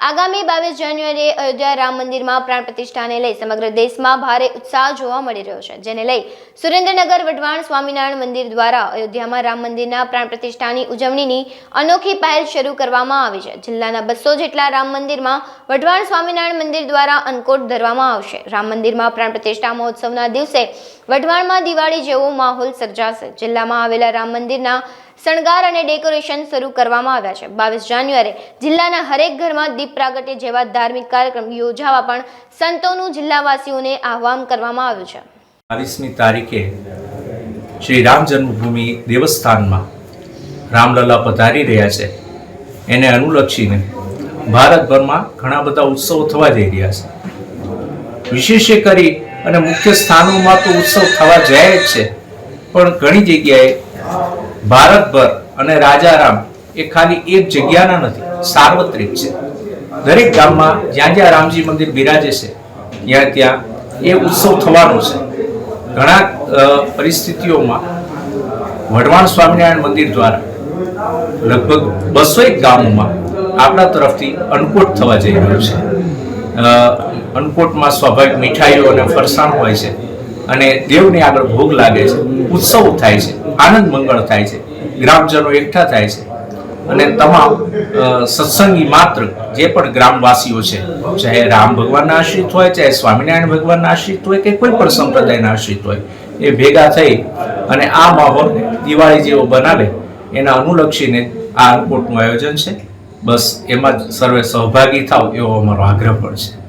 આગામી બાવીસ જાન્યુઆરીએ અયોધ્યા રામ મંદિરમાં પ્રાણ પ્રતિષ્ઠાને લઈ સમગ્ર દેશમાં ભારે ઉત્સાહ જોવા મળી રહ્યો છે, જેને લઈ સુરેન્દ્રનગર વઢવાણ સ્વામિનારાયણ મંદિર દ્વારા અયોધ્યામાં રામ મંદિરના પ્રાણ પ્રતિષ્ઠાની ઉજવણીની અનોખી પહેલ શરૂ કરવામાં આવી છે. જિલ્લાના બસો જેટલા રામ મંદિરમાં વઢવાણ સ્વામિનારાયણ મંદિર દ્વારા અન્નકોટ ધરવામાં આવશે. રામ મંદિરમાં પ્રાણ પ્રતિષ્ઠા મહોત્સવના દિવસે વઢવાણમાં દિવાળી જેવો માહોલ સર્જાશે. જિલ્લામાં આવેલા રામ મંદિરના શણગાર અને ડેકોરેશન શરૂ કરવામાં આવ્યા છે. બાવીસ જાન્યુઆરી જિલ્લાના હરેક ઘરમાં દીપ પ્રાગટ્ય જેવા ધાર્મિક કાર્યક્રમ યોજાવા પણ સંતોનું જિલ્લાવાસીઓને આહવાન કરવામાં આવ્યું છે. બાવીસમી તારીખે શ્રી રામ જન્મભૂમિ દેવસ્થાનમાં રામલલા પધારી રહ્યા છે. એને અનુલક્ષીને ભારતભરમાં ઘણા બધા ઉત્સવો થવા જઈ રહ્યા છે. વિશેષ કરી અને મુખ્ય સ્થાનોમાં તો ઉત્સવ થવા જાય જ છે. પણ ઘણી જગ્યાએ ભારતભર અને રાજારામ એ ખાલી એક જગ્યાના નથી, સાર્વત્રિક છે. દરેક ગામમાં જ્યાં જ્યાં રામજી મંદિર બિરાજે છે, ત્યાં ત્યાં એ ઉત્સવ થવાનો છે. ઘણા પરિસ્થિતિઓમાં વઢવાણ સ્વામિનારાયણ મંદિર દ્વારા લગભગ બસો એક ગામોમાં આપણા તરફથી અન્નકૂટ થવા જઈ રહ્યું છે. અન્નકૂટમાં સ્વાભાવિક મીઠાઈઓ અને ફરસાણ હોય છે અને દેવને આગળ ભોગ લાગે છે, ઉત્સવ થાય છે. આનંદ મંગળ થાય છે. ગ્રામજનો એકઠા થાય છે. અને તમામ સત્સંગી માત્ર જે પણ ગ્રામવાસીઓ છે, ચાહે રામ ભગવાનના આશ્રિત હોય, ચાહે સ્વામિનારાયણ ભગવાનના આશ્રિત હોય કે કોઈ પણ સંપ્રદાયના આશ્રિત હોય, એ ભેગા થઈ અને આ માહોલ દિવાળી જેવો બનાવે, એના અનુલક્ષીને આ અન્નકૂટનું આયોજન છે. બસ એમાં જ સર્વે સહભાગી થાવ એવો અમારો આગ્રહ પણ છે.